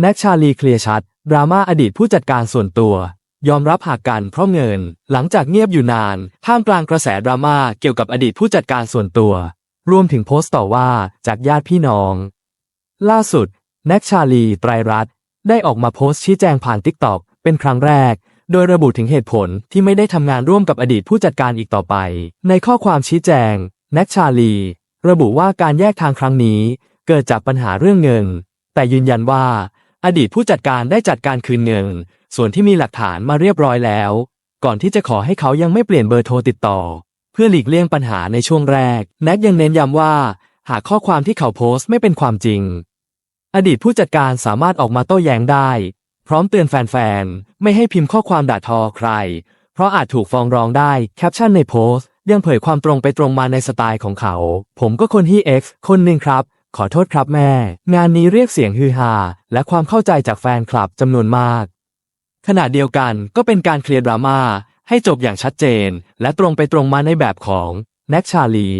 แน็กชาลีเคลียร์ชัด ดราม่าอดีตผู้จัดการส่วนตัว ยอมรับหักกันเพราะเงิน หลังจากเงียบอยู่นาน ท่ามกลางกระแสดราม่าเกี่ยวกับอดีตผู้จัดการส่วนตัว รวมถึงโพสต์ต่อว่าจากญาติพี่น้อง ล่าสุด แน็กชาลีไตรรัตน์ได้ออกมาโพสต์ชี้แจงผ่านทิกตอกเป็นครั้งแรก โดยระบุถึงเหตุผลที่ไม่ได้ทำงานร่วมกับอดีตผู้จัดการอีกต่อไป ในข้อความชี้แจง แน็กชาลี ระบุว่าการแยกทางครั้งนี้ เกิดจากปัญหาเรื่องเงิน แต่ยืนยันว่า อดีตผู้จัดการได้จัดการคืนเงิน ส่วนที่มีหลักฐานมาเรียบร้อยแล้ว ก่อนที่จะขอให้เขายังไม่เปลี่ยนเบอร์โทรติดต่อ เพื่อหลีกเลี่ยงปัญหาในช่วงแรก แน็กยังเน้นย้ำว่า หากข้อความที่เขาโพสต์ไม่เป็นความจริง อดีตผู้จัดการสามารถออกมาโต้แย้งได้ พร้อมเตือนแฟนๆ ไม่ให้พิมพ์ข้อความด่าทอใคร เพราะอาจถูกฟ้องร้องได้แคปชั่นในโพสต์ยังเผยความตรงไปตรงมาในสไตล์ของเขา ผมก็คนที่ X คนหนึ่งครับ ขอโทษครับแม่ งานนี้เรียกเสียงฮือฮาและความเข้าใจจากแฟนคลับจำนวนมาก ขณะเดียวกันก็เป็นการเคลียร์ดราม่าให้จบอย่างชัดเจน และตรงไปตรงมาในแบบของแน็กชาลี